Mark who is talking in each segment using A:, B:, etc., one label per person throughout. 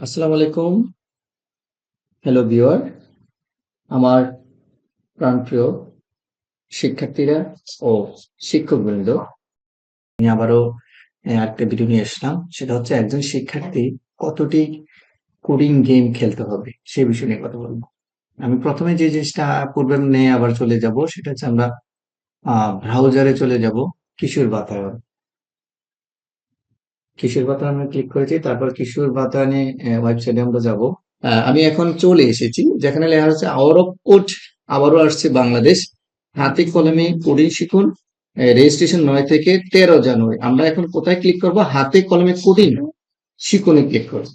A: আসসালামু আলাইকুম। Hello viewer আমার প্রাণপ্রিয় শিক্ষার্থীরা ও শিক্ষকবৃন্দ, আমি আবারও একটা ভিডিও নিয়ে এসলাম সেটা হচ্ছে একজন শিক্ষার্থী কতটি কোডিং গেম খেলতে হবে, সে বিষয় নিয়ে কথা বলব। আমি প্রথমে যে জিনিসটা পূর্বে নিয়ে আবার চলে যাব, সেটা হচ্ছে আমরা ব্রাউজারে চলে যাব, কিশোর বাতায়ন। কিশোর বাতায়নে ক্লিক করেছি? তারপর কিশোর বাতায়নে ওয়েবসাইটে আমরা যাব। আমি এখন চলে এসেছি, যেখানে লেখা হচ্ছে আওয়ার অফ কোড আবারও আসছে বাংলাদেশ। হাতে কলমে কোডিং শিখুন। রেজিস্ট্রেশন নয় থেকে তেরো জানুয়ারি। আমরা এখন কোথায় ক্লিক করব? হাতে কলমে কোডিং শিখুনে ক্লিক করব।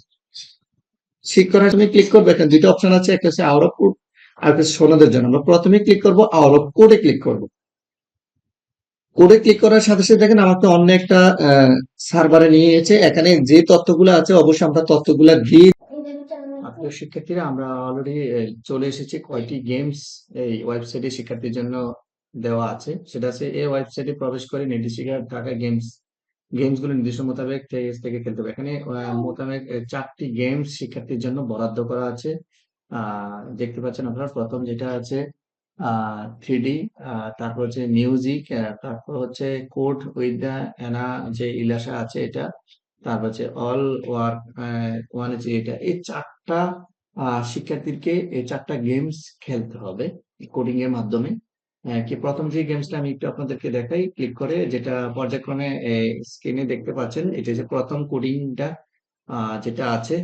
A: শিখ করার সময় ক্লিক করব। এখানে দুইটা অপশন আছে, একটা হচ্ছে আওয়ার অফ কোড আর একটা সোনাদের জন্য। আমরা প্রথমে ক্লিক করব আওয়ার অফ কোডে ক্লিক করব। কোডে ক্লিক করার সাথে সাথে দেখেন আমাকে অন্য একটা সার্ভারে নিয়ে গেছে এখানে যে তথ্যগুলো আছে অবশ্যই আমরা তথ্যগুলো দিয়ে শিক্ষার্থীরা আমরা অলরেডি চলে এসেছি। কয়টি গেমস এই ওয়েবসাইটে শিক্ষার্থীর জন্য দেওয়া আছে। সেটা আছে এই ওয়েবসাইটে প্রবেশ করে নির্দিষ্ট থাকা গেমস গেমসগুলো নির্দিষ্ট মোতাবেক থেকে থেকে খেলতে হবে। এখানে আহ, মোতাবেক চারটি গেমস শিক্ষার্থীর জন্য বরাদ্দ করা আছে। আহ দেখতে পাচ্ছেন আপনারা প্রথম যেটা আছে আহ থ্রি ডি তারপর হচ্ছে মিউজিক তারপর হচ্ছে কোড উইথ দ্য এনা যে ইলাসা আছে এটা, তারপর হচ্ছে অল ওয়ার্ক ওয়ান আছে এটা, এই চারটা শিক্ষার্থীকে এই চারটা গেমস খেলতে হবে কোডিং এর মাধ্যমে। কি প্রথম যে গেমসটা আমি একটু আপনাদেরকে দেখাই ক্লিক করে, যেটা পর্যায়ক্রমে স্ক্রিনে দেখতে পাচ্ছেন, এটা যে প্রথম কোডিংটা যেটা আছে,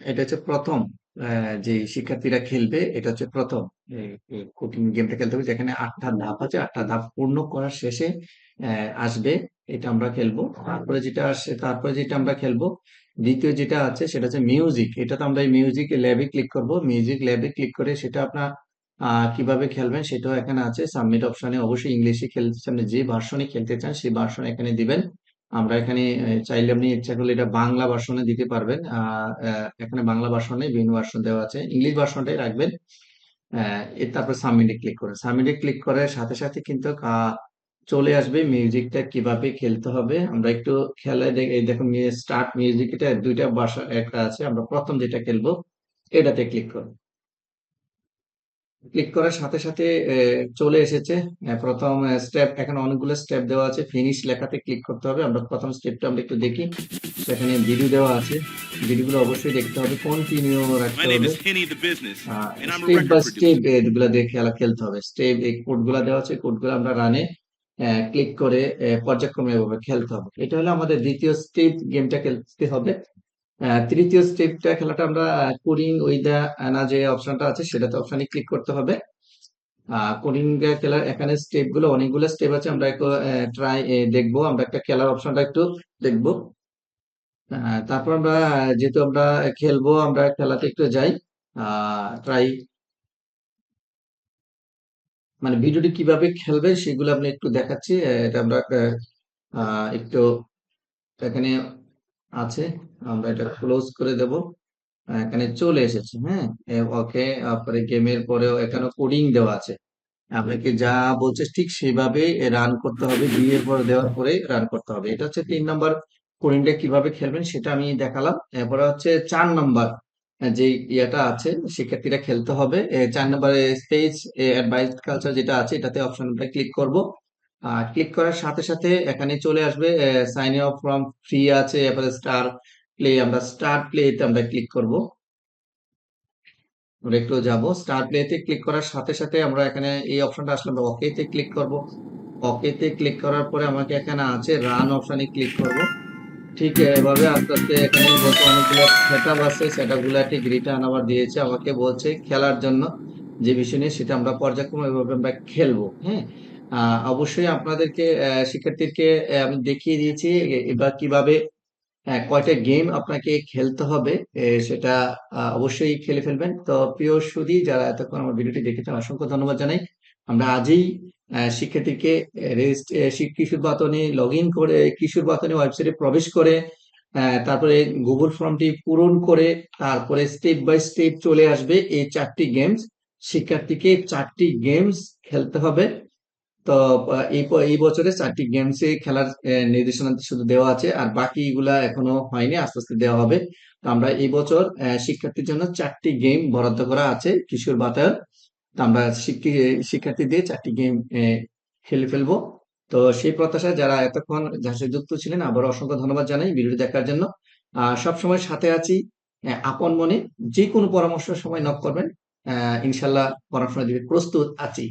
A: এটা হচ্ছে প্রথম যে শিক্ষার্থীরা খেলবে, এটা হচ্ছে প্রথম। কোডিং গেমটা খেলতে হবে, যেখানে আটটা ধাপ আছে, আটটা ধাপ পূর্ণ করার শেষে আসবে, এটা আমরা খেলব। তারপরে যেটা আসে, তারপরে যেটা আমরা খেলব, দ্বিতীয় যেটা আছে, সেটা হচ্ছে মিউজিক এটা তো আমরা এই মিউজিক ল্যাবে ক্লিক করব। মিউজিক ল্যাবে ক্লিক করে সেটা আপনার কীভাবে খেলবেন সেটাও এখানে আছে। সাবমিট অপশনে অবশ্যই ইংলিশে খেলতে চান, যে ভার্সনে খেলতে চান, সেই ভার্সন এখানে দিবেন। আমরা এখানে চাইলে আপনি ইচ্ছা করলে এটা বাংলা ভার্সনে দিতে পারবেন। এখানে বাংলা ভার্সনে বিভিন্ন ভার্সন দেওয়া আছে। ইংলিশ ভার্সনটাই রাখবেন। তারপর সাবমিটে ক্লিক করে সাবমিটে ক্লিক করার সাথে সাথে কিন্তু চলে আসবে মিউজিকটা কীভাবে খেলতে হবে। আমরা একটু এই দেখুন স্টার্ট মিউজিক এটা দুইটা ভাষা, একটা আছে। আমরা প্রথম যেটা খেলব, এটাতে ক্লিক করব ক্লিক করার সাথে সাথে চলে এসেছে। প্রথম স্টেপ এখানে অনেকগুলো স্টেপ দেওয়া আছে। ফিনিশ লেখাতে ক্লিক করতে হবে। আমরা প্রথম স্টেপটা আমরা একটু দেখি। সেখানে ভিডিও দেওয়া আছে। ভিডিওগুলো অবশ্যই দেখতে হবে। কন্টিনিউ রাখতে হবে। Step by step. এগুলা দিয়ে খেলা খেলতে হবে। স্টেপ এই কোডগুলা দেওয়া আছে। কোডগুলো আমরা রানে ক্লিক করে পর্যায়ক্রমে এভাবে খেলতে হবে। এটা হলো আমাদের দ্বিতীয় স্টেপ গেমটা খেলতে হবে। তৃতীয় স্টেপটা খেলাটা আমরা কোডিং উইথ দা আনা যে অপশনটা আছে, সেটাতে অপশনে ক্লিক করতে হবে। কোডিং খেলার এখানে স্টেপগুলো অনেকগুলো স্টেপ আছে, আমরা একটু ট্রাই দেখব। আমরা একটা খেলার অপশনটা একটু দেখব। তারপর আমরা, যেহেতু আমরা খেলব, আমরা খেলাতে একটু যাই। ট্রাই মানে ভিডিওটি কীভাবে খেলবে, সেগুলো আপনি একটু দেখাচ্ছি। এটা আমরা একটু এখানে আছে, আমরা এটা ক্লোজ করে দেব। এখানে চলে এসেছে হ্যাঁ? ওকে, তারপরে গেমের পরেও এখানে কোডিং দেওয়া আছে। আপনাকে যা বলছে ঠিক সেভাবে রান করতে হবে বিয়ের পর দেওয়ার পরে রান করতে হবে। এটা হচ্ছে তিন নম্বর কোডিংটা কীভাবে খেলবেন সেটা আমি দেখালাম। এরপরে হচ্ছে চার নম্বর যে ইয়েটা আছে, শিক্ষার্থীরা খেলতে হবে। চার নম্বরে স্টেজ অ্যাডভাইসড কালচার যেটা আছে, এটাতে অপশনটা ক্লিক করব। ক্লিক করার সাথে সাথে এখানে চলে আসবে সাইন আপ ফ্রম ফ্রি আছে, এরপরে স্টার প্লে আমরা স্টার্ট প্লেতে আমরা ক্লিক করব। আমরা একটু যাব স্টার প্লেতে ক্লিক করার সাথে সাথে আমরা এখানে এই অপশনটা আসলে আমরা ওকেতে ক্লিক করব। ওকেতে ক্লিক করার পরে আমাকে এখানে আছে রান অপশনে ক্লিক করব। ঠিক এভাবে আস্তে আস্তে এখানে বলতে অনেকগুলো সেটআপ আছে সেটআপগুলা ঠিক রিটার্ন আবার দিয়েছে, আমাকে বলছে খেলার জন্য যে বিষয় নিয়ে সেটা আমরা পর্যায়ক্রমে এভাবে আমরা খেলব হ্যাঁ? অবশ্যই আপনাদেরকে শিক্ষার্থীকে আমি দেখিয়ে দিয়েছি এবার কীভাবে কয়টা গেম আপনাকে খেলতে হবে সেটা অবশ্যই খেলে ফেলবেন। তো প্রিয় সুধী, যারা এতক্ষণ আমার ভিডিওটি দেখেছেন, অসংখ্য ধন্যবাদ জানাই। আমরা আজই শিক্ষার্থীকে কিশোর বাতনে লগ ইন করে কিশোর বাতনে ওয়েবসাইটে প্রবেশ করে তারপরে গুগল ফর্মটি পূরণ করে, তারপরে স্টেপ বাই স্টেপ চলে আসবে এই চারটি গেমস শিক্ষার্থীকে চারটি গেমস খেলতে হবে। তো এই বছরে চারটি গেমসে খেলার নির্দেশনা শুধু দেওয়া আছে, আর বাকি বাকিগুলা এখনও হয়নি, আস্তে আস্তে দেওয়া হবে। তো আমরা এই বছর শিক্ষার্থীর জন্য চারটি গেম বরাদ্দ করা আছে, কিশোর বাতায়ন। তো আমরা দিয়ে চারটি গেম খেলে ফেলব। তো সেই প্রত্যাশায় যারা এতক্ষণ সাথে যুক্ত ছিলেন আবার অসংখ্য ধন্যবাদ জানাই ভিডিওটি দেখার জন্য। সবসময় সাথে আছি আপন মনে যে কোনো পরামর্শের সময় নক করবেন। আহ ইনশাল্লাহ পরামর্শ দিতে প্রস্তুত আছি।